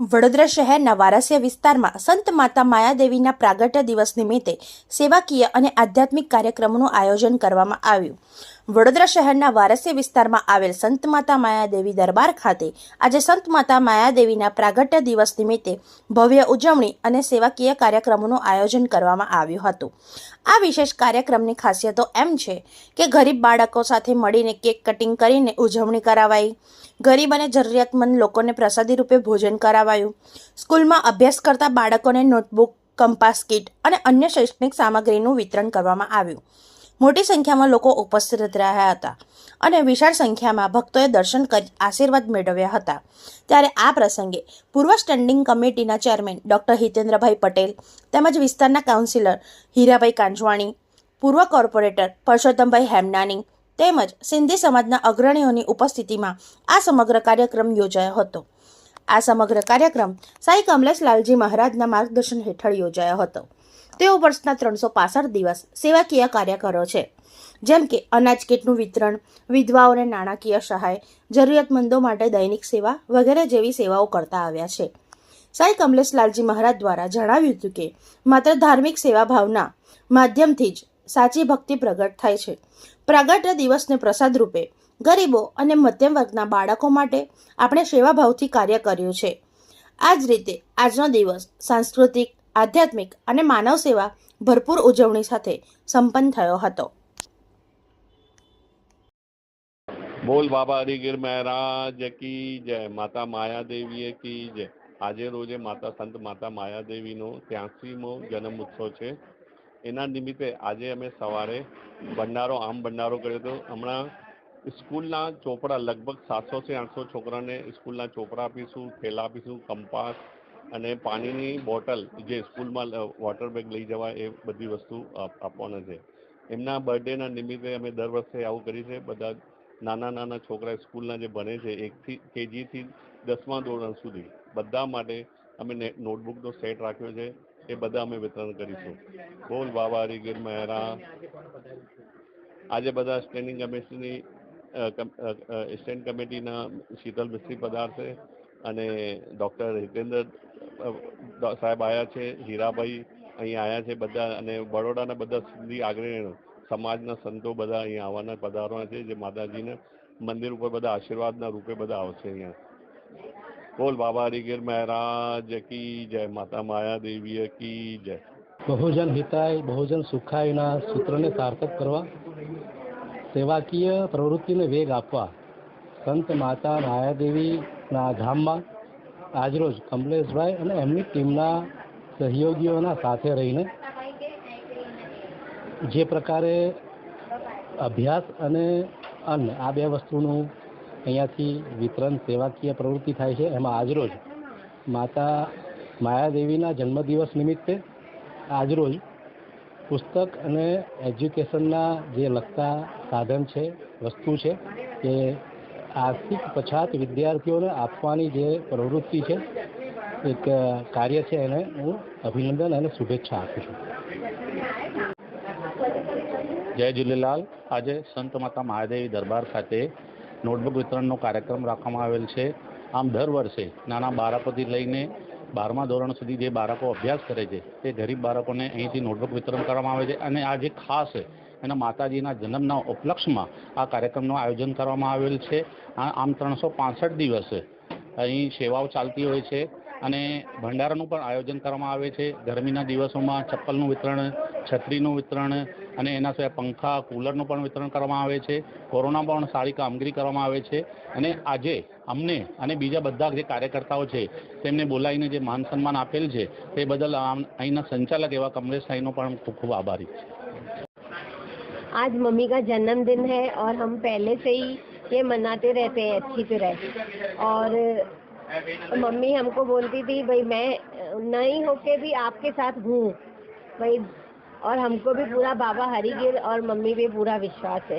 વડોદરા શહેરના વારાસિયા વિસ્તારમાં સંત માતા માયાદેવીના પ્રાગટ્ય દિવસ નિમિત્તે સેવાકીય અને આધ્યાત્મિક કાર્યક્રમોનું આયોજન કરવામાં આવ્યું. વડોદરા શહેરના વારસિયા વિસ્તારમાં આવેલ સંત માતા માયાદેવી દરબાર ખાતે આજે સંત માતા માયાદેવીના પ્રાગટ્ય દિવસ નિમિત્તે ભવ્ય ઉજવણી અને સેવાકીય કાર્યક્રમોનું આયોજન કરવામાં આવ્યું હતું. આ વિશેષ કાર્યક્રમની ખાસિયતો એમ છે કે ગરીબ બાળકો સાથે મળીને કેક કટિંગ કરીને ઉજવણી કરાવાઈ, ગરીબ અને જરૂરિયાતમંદ લોકોને પ્રસાદી રૂપે ભોજન કરાવાયું, સ્કૂલમાં અભ્યાસ કરતા બાળકોને નોટબુક, કંપાસ કીટ અને અન્ય શૈક્ષણિક સામગ્રીનું વિતરણ કરવામાં આવ્યું. મોટી સંખ્યામાં લોકો ઉપસ્થિત રહ્યા હતા અને વિશાળ સંખ્યામાં ભક્તોએ દર્શન કરી આશીર્વાદ મેળવ્યા હતા. ત્યારે આ પ્રસંગે પૂર્વ સ્ટેન્ડિંગ કમિટીના ચેરમેન ડૉક્ટર હિતેન્દ્રભાઈ પટેલ તેમજ વિસ્તારના કાઉન્સિલર હીરાભાઈ કાંજવાણી, પૂર્વ કોર્પોરેટર પરસોત્તમભાઈ હેમનાની તેમજ સિંધી સમાજના અગ્રણીઓની ઉપસ્થિતિમાં આ સમગ્ર કાર્યક્રમ યોજાયો હતો. આ સમગ્ર કાર્યક્રમ સાંઈ કમલેશ લાલજી મહારાજના માર્ગદર્શન હેઠળ યોજાયો હતો. તેઓ વર્ષના ત્રણસો પાસઠ દિવસ સેવાકીય કાર્ય કરો છે. જેમ કે, અનાજ કીટનું વિતરણ વિધવાઓને નાણાકીય સહાય, જરૂરિયાતમંદો માટે દૈનિક સેવા વગેરે જેવી સેવાઓ કરતા આવ્યા છે. સાંઈ કમલેશ લાલજી મહારાજ દ્વારા જણાવ્યું હતું કે, માત્ર ધાર્મિક સેવા ભાવના માધ્યમથી જ સાચી ભક્તિ પ્રગટ થાય છે. પ્રાગટ્ય દિવસને પ્રસાદ રૂપે ગરીબો અને મધ્યમ વર્ગના બાળકો માટે આપણે સેવાભાવથી કાર્ય કર્યું છે. આ જ રીતે આજનો દિવસ સાંસ્કૃતિક આધ્યાત્મિક અને માનવ સેવા ભરપૂર ઉજવણી સાથે સંપન્ન થયો હતો. બોલ બાબા હરિગીર મહારાજ કી જય. માતા માયાદેવીએ કી જય. આજે રોજે માતા સંત માતા માયાદેવીનો ત્યાસીમો જન્મ ઉત્સવ છે. એના નિમિત્તે આજે અમે સવારે ભંડારો, આમ ભંડારો કર્યો હતો. હમણાં સ્કૂલના ચોપડા લગભગ સાતસોથી આઠસો છોકરાને સ્કૂલના ચોપડા આપીશું, થેલા આપીશું, કંપાસ અને પાણીની બોટલ જે સ્કૂલમાં વોટર બેગ લઈ જવાય એ બધી વસ્તુ આપવાના છે. એમના બર્થડેના નિમિત્તે અમે દર વર્ષે આવું કરીએ છીએ, બધા નાના નાના છોકરા સ્કૂલના જે ભણે છે, એકથી, કેજીથી દસમા ધોરણ સુધી, બધા માટે અમે નોટબુકનો સેટ રાખ્યો છે, એ બધા અમે વિતરણ કરીશું. બોલ બાબા હરિગીર મહેરા. આજે બધા સ્ટેન્ડિંગ કમિટીની સ્ટેન્ડ કમિટીના શીતલ મિસ્ત્રી પધારશે અને ડૉક્ટર હિતેન્દ્ર સાહેબ આવ્યા છે, હીરાભાઈ અહીં આવ્યા છે બધા અને બરોડાના બધા સિંધી આગેવાનો સમાજના સંતો બધા અહીં આવવાના પધારવાના છે, જે માતાજીને મંદિર ઉપર બધા આશીર્વાદના રૂપે બધા આવશે અહીંયા. બોલ બાબા હરિગીર મહારાજ, કી જય માતા માયા દેવી કી જય. બહુજન હિતાય, બહુજન સુખાયના સૂત્રને સાર્થક કરવા, સેવાકીય પ્રવૃત્તિને વેગ આપવા, સંત માતા માયાદેવીના ધામમાં આજરોજ કમલેશભાઈ અને એમની ટીમના સહયોગીઓના સાથે રહીને જે પ્રકારે અભ્યાસ અને અન્ન આ બે વસ્તુનું અહીંયાથી વિતરણ સેવાકીય પ્રવૃત્તિ થાય છે. એમાં આજરોજ માતા માયાદેવીના જન્મદિવસ નિમિત્તે આજરોજ પુસ્તક અને એજ્યુકેશનના જે લગતા સાધન છે, વસ્તુ છે એ આર્થિક પછાત વિદ્યાર્થીઓને આપવાની જે પ્રવૃત્તિ છે, એક કાર્ય છે એને હું અભિનંદન અને શુભેચ્છા આપું છું. જય ઝૂલેલાલ આજે સંત માતા મહાદેવી દરબાર ખાતે નોટબુક વિતરણનો કાર્યક્રમ રાખવામાં આવેલ છે. આમ દર વર્ષે નાના બાળકોથી લઈને બારમા ધોરણ સુધી જે બાળકો અભ્યાસ કરે છે, તે ગરીબ બાળકોને અહીંથી નોટબુક વિતરણ કરવામાં આવે છે. અને આ જે ખાસ એના માતાજીના જન્મના ઉપલક્ષમાં આ કાર્યક્રમનું આયોજન કરવામાં આવેલ છે. આમ ત્રણસો પાસઠ દિવસ અહીં સેવાઓ ચાલતી હોય છે અને ભંડારાનું પણ આયોજન કરવામાં આવે છે. ગરમીના દિવસોમાં ચપ્પલનું વિતરણ, છત્રીનું વિતરણ અને એના સિવાય પંખા કુલરનું પણ વિતરણ કરવામાં આવે છે કોરોના પણ સારી કામગીરી કરવામાં આવે છે અને આજે અમને અને બીજા બધા જે કાર્યકર્તાઓ છે તેમને બોલાવીને જે માન સન્માન આપેલ છે તે બદલ આમ- અહીંના સંચાલક એવા કમલેશભાઈનો પણ ખૂબ ખૂબ આભારી છે आज मम्मी का जन्मदिन है और हम पहले से ही ये मनाते रहते हैं अच्छी तरह और मम्मी हमको बोलती थी भाई मैं नहीं होके भी आपके साथ हूँ भाई और हमको भी पूरा बाबा हरिगिर और मम्मी पे पूरा विश्वास है।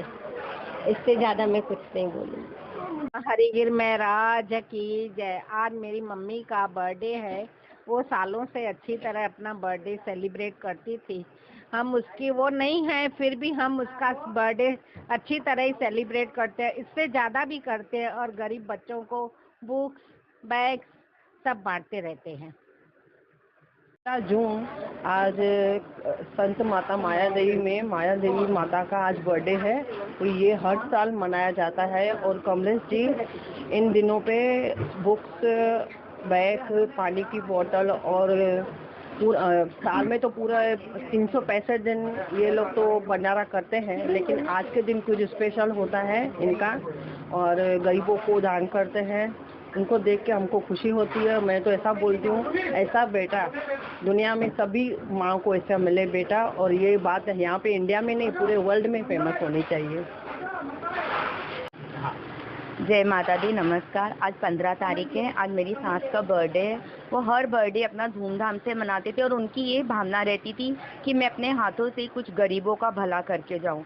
इससे ज़्यादा मैं कुछ नहीं बोलूँगी। हरिगिर में राज की जय। आज मेरी मम्मी का बर्थडे है। वो सालों से अच्छी तरह अपना बर्थडे सेलिब्रेट करती थी। हम उसकी वो नहीं है, फिर भी हम उसका बर्थडे अच्छी तरह ही सेलिब्रेट करते हैं। इससे ज़्यादा भी करते हैं और गरीब बच्चों को बुक्स, बैग्स सब बांटते रहते हैं। जून आज संत माता माया देवी में माया देवी माता का आज बर्थडे है। और ये हर साल मनाया जाता है और कमलेश जी, इन दिनों पे बुक्स, बैग, पानी की बोतल और पूरा साल में तो पूरा तीन सौ पैंसठ दिन ये लोग तो भंडारा करते हैं, लेकिन आज के दिन कुछ स्पेशल होता है इनका और गरीबों को दान करते हैं। उनको देख के हमको खुशी होती है। मैं तो ऐसा बोलती हूँ, ऐसा बेटा, दुनिया में सभी माँ को ऐसा मिले बेटा और ये बात यहाँ पे इंडिया में नहीं, पूरे वर्ल्ड में फ़ेमस होनी चाहिए। जय माता दी नमस्कार। आज पंद्रह तारीख है। आज मेरी सास का बर्थडे है। वो हर बर्थडे अपना धूमधाम से मनाते थे और उनकी ये भावना रहती थी कि मैं अपने हाथों से कुछ गरीबों का भला करके जाऊँ।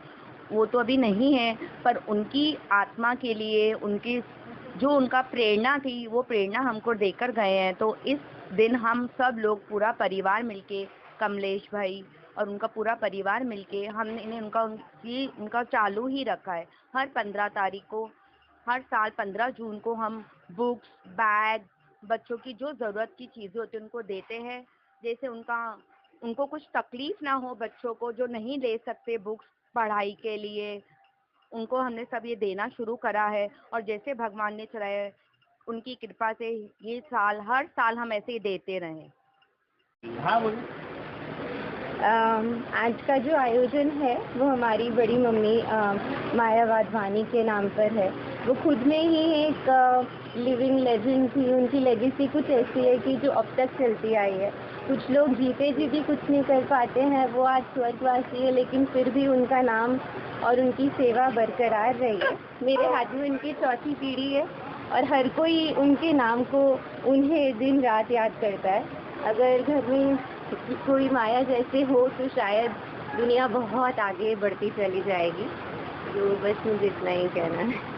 वो तो अभी नहीं है, पर उनकी आत्मा के लिए, उनकी जो उनका प्रेरणा थी, वो प्रेरणा हमको देकर गए हैं। तो इस दिन हम सब लोग पूरा परिवार मिलके, कमलेश भाई और उनका पूरा परिवार मिलके हमने इन्हें उनका, उनकी, उनका चालू ही रखा है। हर पंद्रह तारीख को, हर साल पंद्रह जून को हम बुक्स, बैग, बच्चों की जो ज़रूरत की चीज़ें होती हैं, उनको देते हैं। जैसे उनका, उनको कुछ तकलीफ़ ना हो बच्चों को, जो नहीं ले सकते बुक्स पढ़ाई के लिए उनको हमने सब ये देना शुरू करा है। और जैसे भगवान ने चलाए उनकी कृपा से ये साल हर साल हम ऐसे ही देते रहें। अम, आज का जो आयोजन है वो हमारी बड़ी मम्मी माया वाधवानी के नाम पर है। वो खुद में ही एक लिविंग लेजेंड थी। उनकी लेगेसी कुछ ऐसी है कि जो अब तक चलती आई है। कुछ लोग जीते जी भी कुछ नहीं कर पाते हैं, वो आज स्वर्गवासी है, लेकिन फिर भी उनका नाम और उनकी सेवा बरकरार रही। है मेरे हाथ में उनकी चौथी पीढ़ी है और हर कोई उनके नाम को उन्हें दिन रात याद करता है। अगर घर में कोई माया जैसे हो तो शायद दुनिया बहुत आगे बढ़ती चली जाएगी। तो बस मुझे इतना ही कहना है।